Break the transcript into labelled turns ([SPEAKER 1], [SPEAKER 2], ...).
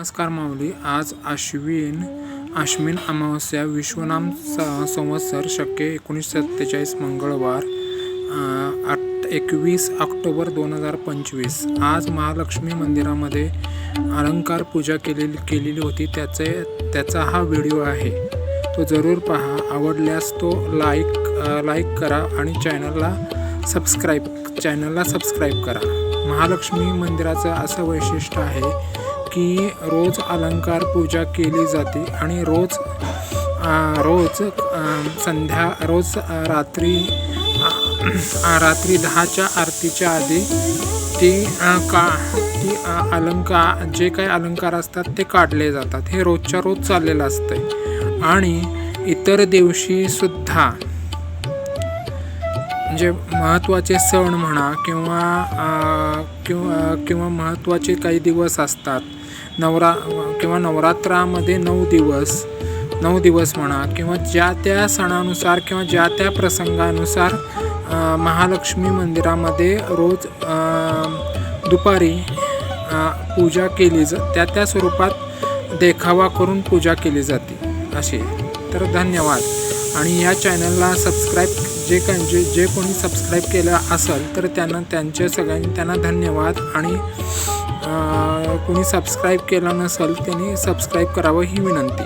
[SPEAKER 1] नमस्कार माऊली आज आश्विन आश्विन अमावस्या विश्वनाम संवत्सर शक्य एकोणीसशे सत्तेचाळीस मंगळवार आठ एकवीस ऑक्टोबर दोन हजार पंचवीस. आज महालक्ष्मी मंदिरामध्ये अलंकार पूजा केलेली केलेली होती. त्याचे त्याचा हा व्हिडिओ आहे. तो जरूर पहा. आवडल्यास तो लाईक लाईक करा आणि चॅनलला सबस्क्राईब चॅनलला सबस्क्राईब करा. महालक्ष्मी मंदिराचं असं वैशिष्ट्य आहे की रोज अलंकार पूजा केली जाते आणि रोज रोज संध्या रोज रात्री रात्री दहाच्या आरतीच्या आधी ती का ती अलंकार जे काही अलंकार असतात ते काढले जातात. हे रोजच्या रोज चाललेलं असतं आणि इतर दिवशी सुद्धा म्हणजे महत्त्वाचे सण म्हणा किंवा किंवा किंवा महत्त्वाचे काही दिवस असतात नवरा किंवा नवरात्रामध्ये नऊ दिवस नऊ दिवस म्हणा किंवा ज्या त्या सणानुसार किंवा ज्या त्या प्रसंगानुसार महालक्ष्मी मंदिरामध्ये रोज दुपारी पूजा केली ज त्या त्या स्वरूपात देखावा करून पूजा केली जाते. असे. तर धन्यवाद. आणि या चॅनलला सबस्क्राईब जे काही जे जे कोणी सबस्क्राईब केलं असेल तर त्यांना त्यांचे सगळ्यांनी त्यांना धन्यवाद. आणि कोणी सबस्क्राईब केलं नसेल त्यांनी सबस्क्राईब करावं ही विनंती.